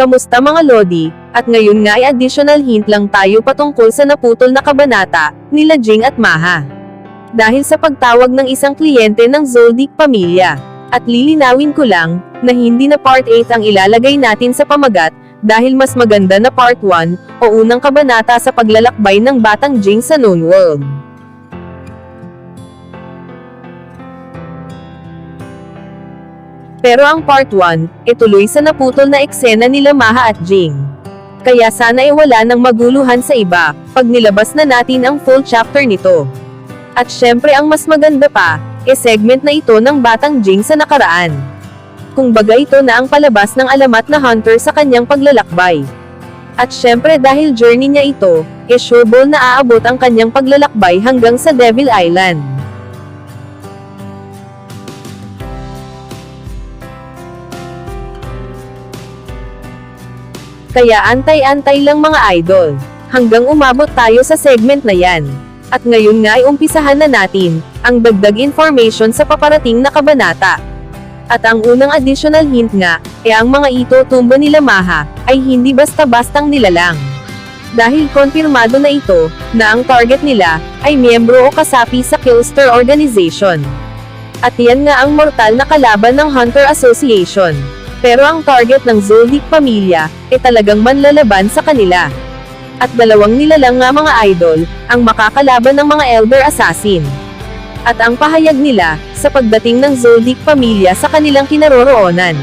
Kamusta mga Lodi? At ngayon nga ay additional hint lang tayo patungkol sa naputol na kabanata, nila Jing at Maha. Dahil sa pagtawag ng isang kliyente ng Zoldyck Pamilya. At lilinawin ko lang, na hindi na part 8 ang ilalagay natin sa pamagat, dahil mas maganda na part 1, o unang kabanata sa paglalakbay ng Batang Jing sa Known World. Pero ang part 1, ituloy sa naputol na eksena nila Maha at Jing. Kaya sana ay wala nang maguluhan sa iba, pag nilabas na natin ang full chapter nito. At syempre ang mas maganda pa, e segment na ito ng Batang Jing sa nakaraan. Kung baga ito na ang palabas ng alamat na hunter sa kanyang paglalakbay. At syempre dahil journey niya ito, e sureball na aabot ang kanyang paglalakbay hanggang sa Devil Island. Kaya antay-antay lang mga idol. Hanggang umabot tayo sa segment na yan. At ngayon nga ay umpisahan na natin, ang dagdag information sa paparating na kabanata. At ang unang additional hint nga, e ang mga ito tumba nila Maha, ay hindi basta-bastang nilalang. Dahil konfirmado na ito, na ang target nila, ay miyembro o kasapi sa Killster Organization. At yan nga ang mortal na kalaban ng Hunter Association. Pero ang target ng Zoldyck pamilya, e talagang manlalaban sa kanila. At dalawang nilalang nga mga idol, ang makakalaban ng mga Elder Assassin. At ang pahayag nila, sa pagdating ng Zoldyck pamilya sa kanilang kinaroroonan.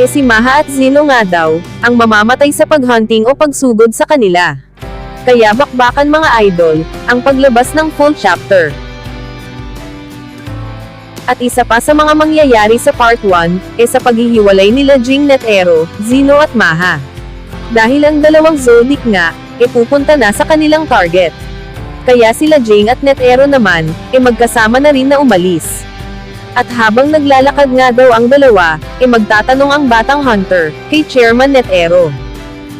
E si Maha at Zeno nga daw, ang mamamatay sa paghunting o pagsugod sa kanila. Kaya bakbakan mga idol, ang paglabas ng full chapter. At isa pa sa mga mangyayari sa part 1, e sa paghihiwalay nila Jing Netero, Zeno at Maha. Dahil ang dalawang Zoldyck nga, e pupunta na sa kanilang target. Kaya sila Jing at Netero naman, e magkasama na rin na umalis. At habang naglalakad nga daw ang dalawa, e magtatanong ang batang hunter, kay Chairman Netero.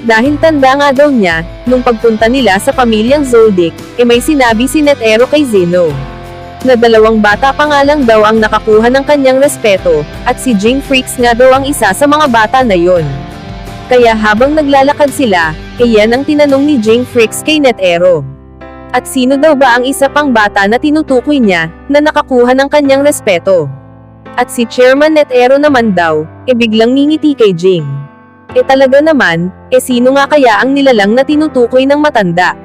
Dahil tanda nga daw niya, nung pagpunta nila sa pamilyang Zoldyck, e may sinabi si Netero kay Zeno. Na dalawang bata pa nga lang daw ang nakakuha ng kanyang respeto, at si Jing Freaks nga daw ang isa sa mga bata na yon. Kaya habang naglalakad sila, e yan ang tinanong ni Jing Freaks kay Netero. At sino daw ba ang isa pang bata na tinutukoy niya, na nakakuha ng kanyang respeto? At si Chairman Netero naman daw, e biglang ngingiti kay Jing. E talaga naman, e sino nga kaya ang nilalang na tinutukoy ng matanda?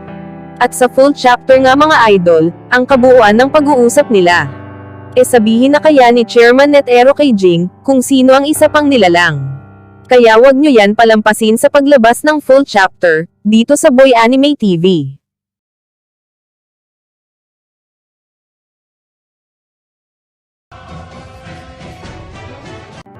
At sa full chapter nga mga idol, ang kabuuan ng pag-uusap nila. E sabihin na kaya ni Chairman Netero kay Jing, kung sino ang isa pang nilalang. Kaya wag nyo yan palampasin sa paglabas ng full chapter, dito sa Boy Anime TV.